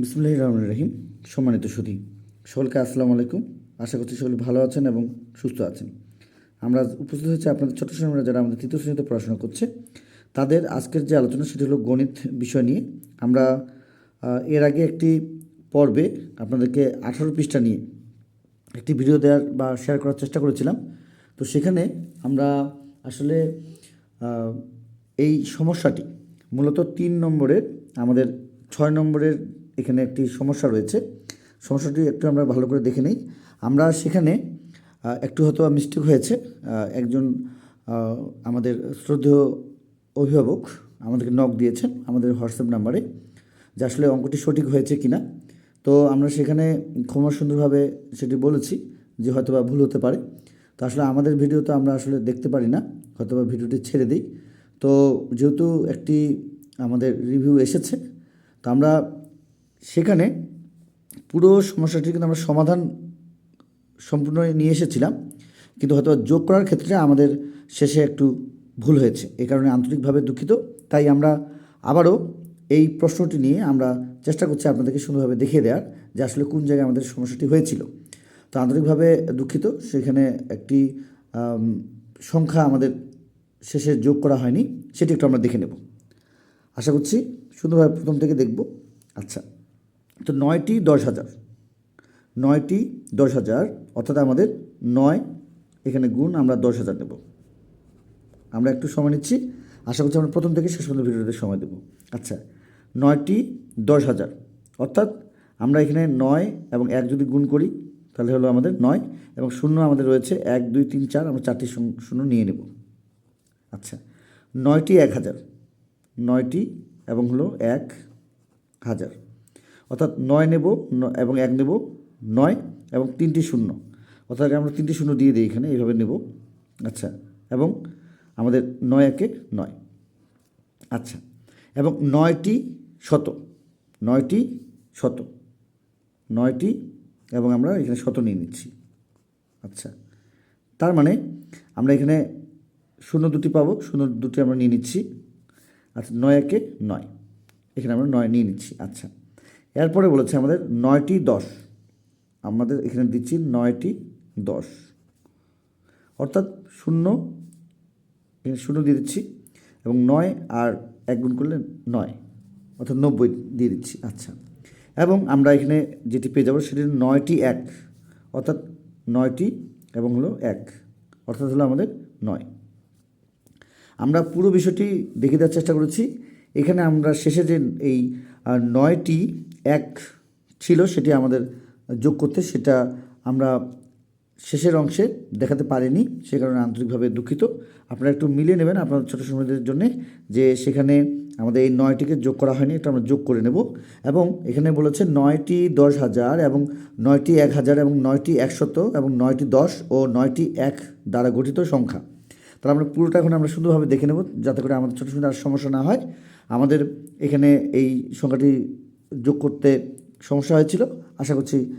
বিসমুল্লাহ রহমান রহিম। সম্মানিত সুধী, সকলকে আসসালামু আলাইকুম। আশা করছি সকলে ভালো আছেন এবং সুস্থ আছেন। আমরা উপস্থিত হয়েছি আপনাদের ছোট শ্রেণীরা যারা আমাদের তৃতীয় শ্রেণীতে পড়াশোনা করছে। তাদের আজকের যে আলোচনা সেটি হলো গণিত বিষয় নিয়ে। আমরা এর আগে একটি পর্বে আপনাদেরকে আঠারো পৃষ্ঠা নিয়ে একটি ভিডিও দেওয়ার বা শেয়ার করার চেষ্টা করেছিলাম। তো সেখানে আমরা আসলে এই সমস্যাটি মূলত তিন নম্বরের, আমাদের ছয় নম্বরের এখানে একটি সমস্যা রয়েছে। সমস্যাটি একটু আমরা ভালো করে দেখে নিই। আমরা সেখানে একটু হয়তো মিস্টেক হয়েছে। একজন আমাদের শ্রদ্ধেয় অভিভাবক আমাদেরকে নক দিয়েছেন আমাদের হোয়াটসঅ্যাপ নাম্বারে, যে আসলে অঙ্কটি সঠিক হয়েছে কিনা। তো আমরা সেখানে ক্ষমা সুন্দরভাবে সেটি বলেছি যে হয়তোবা ভুল হতে পারে। তো আসলে আমাদের ভিডিও তো আমরা আসলে দেখতে পারি না, হয়তোবা ভিডিওটি ছেড়ে দিই। তো যেহেতু একটি আমাদের রিভিউ এসেছে, তো আমরা সেখানে পুরো সমস্যাটি কিন্তু আমরা সমাধান সম্পূর্ণ নিয়ে এসেছিলাম। কিন্তু হয়তো যোগ করার ক্ষেত্রে আমাদের শেষে একটু ভুল হয়েছে। এই কারণে আন্তরিকভাবে দুঃখিত। তাই আমরা আবারও এই প্রশ্নটি নিয়ে আমরা চেষ্টা করছি আপনাদেরকে সুন্দরভাবে দেখিয়ে দেওয়ার যে আসলে কোন জায়গায় আমাদের সমস্যাটি হয়েছিল। তো আন্তরিকভাবে দুঃখিত। সেখানে একটি সংখ্যা আমাদের শেষে যোগ করা হয়নি। সেটি একটু আমরা দেখে নেব। আশা করছি সুন্দরভাবে প্রথম থেকে দেখব। আচ্ছা। তো নয়টি দশ হাজার। নয়টি দশ হাজার, অর্থাৎ আমাদের নয়, এখানে গুণ আমরা দশ হাজার নেব। আমরা একটু সময় নিচ্ছি। আশা করছি আমরা প্রথম থেকে শেষ পর্যন্ত ভিডিওতে সময় দেবো। আচ্ছা নয়টি দশ হাজার, অর্থাৎ আমরা এখানে নয় এবং এক যদি গুণ করি, তাহলে হলো আমাদের নয় এবং শূন্য আমাদের রয়েছে এক, দুই, তিন, চার, আমরা চারটি শূন্য নিয়ে নেব। আচ্ছা নয়টি এক হাজার, নয়টি এবং হলো এক হাজার। অর্থাৎ নয় নেব এবং এক নেব, নয় এবং তিনটি শূন্য। অর্থাৎ আমরা তিনটি শূন্য দিয়ে দিই এখানে, এইভাবে নেব। আচ্ছা এবং আমাদের নয় একে নয়। আচ্ছা এবং নয়টি শত নয়টি শত, নয়টি এবং আমরা এখানে শত নিয়ে নিচ্ছি। আচ্ছা তার মানে আমরা এখানে শূন্য দুটি পাবো, শূন্য দুটি আমরা নিয়ে নিচ্ছি। আচ্ছা নয় একে নয়, এখানে আমরা নয় নিয়ে নিচ্ছি। আচ্ছা এরপরে বলেছে আমাদের নয়টি দশ। আমাদের এখানে দিচ্ছি নয়টি দশ। অর্থাৎ শূন্য, এখানে শূন্য দিয়ে দিচ্ছি এবং নয় আর এক গুণ করলে নয়, অর্থাৎ নব্বই দিয়ে দিচ্ছি। আচ্ছা। এবং আমরা এখানে যেটি পেয়ে যাব সেটি নয়টি এক, অর্থাৎ নয়টি এবং হলো এক, অর্থাৎ হলো আমাদের নয়। আমরা পুরো বিষয়টি দেখে দেওয়ার চেষ্টা করেছি। এখানে আমরা শেষে যে এই আহ, নয়টি এক ছিল সেটি আমাদের যোগ করতে সেটা আমরা শেষের অংশে দেখাতে পারিনি সে কারণে আন্তরিকভাবে দুঃখিত। আপনারা একটু মিলিয়ে নেবেন আপনার ছোটো সময়দের জন্য যে সেখানে আমাদের এই নয়টিকে যোগ করা হয়নি এটা আমরা যোগ করে নেব। এবং এখানে বলেছে নয়টি দশ হাজার এবং নয়টি এক হাজার এবং নয়টি একশত এবং নয়টি দশ ও নয়টি এক দ্বারা গঠিত সংখ্যা। তাহলে আমরা পুরোটা এখন আমরা সুন্দরভাবে দেখে নেব যাতে করে আমাদের ছোটো ছোটো আর সমস্যা না হয়। আমাদের এখানে এই সংখ্যাটি যোগ করতে সমস্যা হয়েছিল। আশা করছি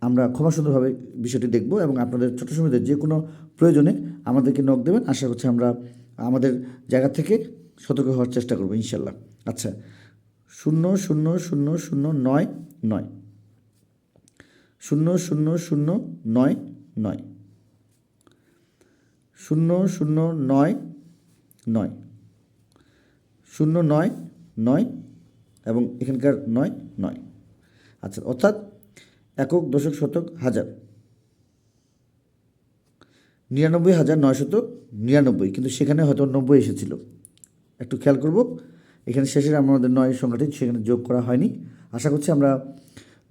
আমরা ক্ষমা সুন্দরভাবে বিষয়টি দেখব এবং আপনাদের ছোটো সময়দের যে কোনো প্রয়োজনে আমাদেরকে নখ দেবেন। আশা করছি আমরা আমাদের জায়গা থেকে সতর্ক হওয়ার চেষ্টা করব ইনশাল্লাহ আচ্ছা শূন্য শূন্য শূন্য শূন্য, নয় নয়। শূন্য শূন্য শূন্য, নয় নয়। শূন্য শূন্য, নয় নয়। শূন্য নয় নয় এবং এখানকার নয় নয়। আচ্ছা অর্থাৎ একক দশক শতক হাজার। নিরানব্বই হাজার নয়শত নিরানব্বই, কিন্তু সেখানে হয়তো নব্বই এসেছিল। একটু খেয়াল করব, এখানে শেষের আমাদের নয় সংখ্যাটি সেখানে যোগ করা হয়নি। আশা করছি আমরা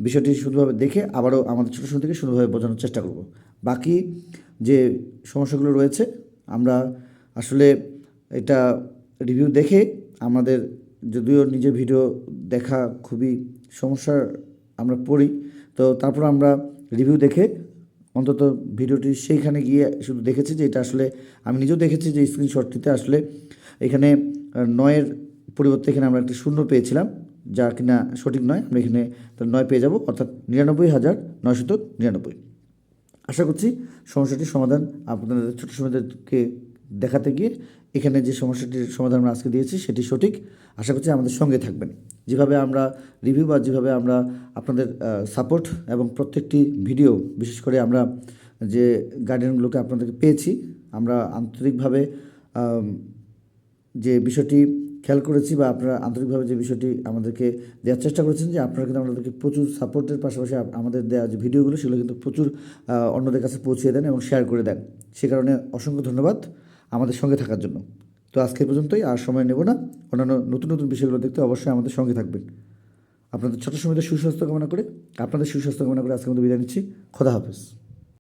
বিষয়টি শুধুভাবে দেখে আবারও আমাদের ছোটো সময় থেকে শুধুভাবে বোঝানোর চেষ্টা করব। বাকি যে সমস্যাগুলো রয়েছে, আমরা আসলে এটা রিভিউ দেখে আমাদের যদিও নিজের ভিডিও দেখা খুবই সমস্যার আমরা পড়ি, তো তারপর আমরা রিভিউ দেখে অন্তত ভিডিওটি সেইখানে গিয়ে শুধু দেখেছি যে এটা আসলে, আমি নিজেও দেখেছি যে স্ক্রিনশটটিতে আসলে এখানে নয়ের পরিবর্তে এখানে আমরা একটি শূন্য পেয়েছিলাম, যা কিনা সঠিক নয়, আমরা এখানে নয় পেয়ে যাব, অর্থাৎ নিরানব্বই হাজার নয়শত নিরানব্বই। আশা করছি সমস্যাটির সমাধান আপনাদের ছোটো সময়দেরকে দেখাতে গিয়ে এখানে যে সমস্যাটির সমাধান আমরা আজকে দিয়েছি, সেটি সঠিক। আশা করছি আমাদের সঙ্গে থাকবেন। যেভাবে আমরা রিভিউ বা যেভাবে আমরা আপনাদের সাপোর্ট এবং প্রত্যেকটি ভিডিও, বিশেষ করে আমরা যে গার্ডিয়ানগুলোকে আপনাদেরকে পেয়েছি, আমরা আন্তরিকভাবে যে বিষয়টি খেয়াল করেছি বা আপনারা আন্তরিকভাবে যে বিষয়টি আমাদেরকে দেওয়ার চেষ্টা করেছেন, যে আপনারা কিন্তু আমাদেরকে প্রচুর সাপোর্টের পাশাপাশি আমাদের দেওয়া যে ভিডিওগুলো, সেগুলো কিন্তু প্রচুর অন্যদের কাছে পৌঁছে দেন এবং শেয়ার করে দেন। সে কারণে অসংখ্য ধন্যবাদ। আমাদের সঙ্গে থাকার জন্য। তো আজকে পর্যন্তই, আর সময় নেব না। অন্যান্য নতুন নতুন বিষয়গুলো দেখতে অবশ্যই আমাদের সঙ্গে থাকবেন। আপনাদের ছোট সময়তে সুস্বাস্থ্য কামনা করে, আপনাদের সুস্বাস্থ্য কামনা করে আজকে মধ্যে বিদায় নিচ্ছি। খোদা হাফেজ।